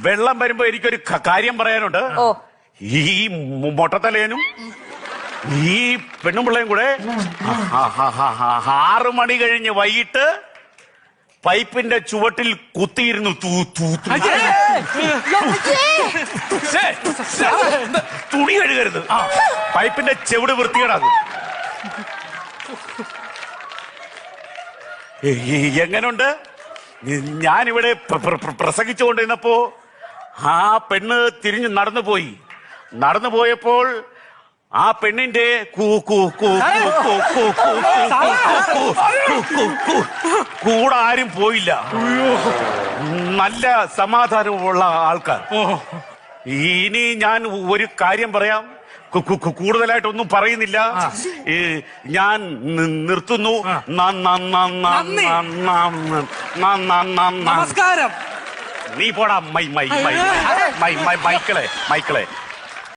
വെള്ളം വരുമ്പോ എനിക്കൊരു കാര്യം പറയാനുണ്ട്. ഓ. ഈ മൊട്ടത്തലേനും ഈ പെണ്ണും പിള്ളയും കൂടെ ആറ് മണി കഴിഞ്ഞ് വൈകിട്ട് പൈപ്പിന്റെ ചുവട്ടിൽ കുത്തിയിരുന്നു തുണി കഴുകരുത്. ആ, പൈപ്പിന്റെ ചെവിട് വൃത്തികേടാകും എ- എങ്ങനുണ്ട്? ഞാനിവിടെ പ്ര- പ്ര- പ്ര- പ്രസംഗിച്ചുകൊണ്ടിരുന്നപ്പോ ആ പെണ്ണ് തിരിഞ്ഞ് നടന്നു പോയി നടന്നു പോയപ്പോൾ ആ പെണ്ണിന്റെ കൂടെ ആരും പോയില്ല നല്ല സമാധാനമുള്ള ആൾക്കാർ ഇനി ഞാൻ ഒരു കാര്യം പറയാം കൂടുതലായിട്ടൊന്നും പറയുന്നില്ല ഞാൻ നിർത്തുന്നു നമസ്കാരം നീ പോടാ മൈ മൈ മൈ മൈ മൈ മൈക്കിളെ മൈക്കിളെ.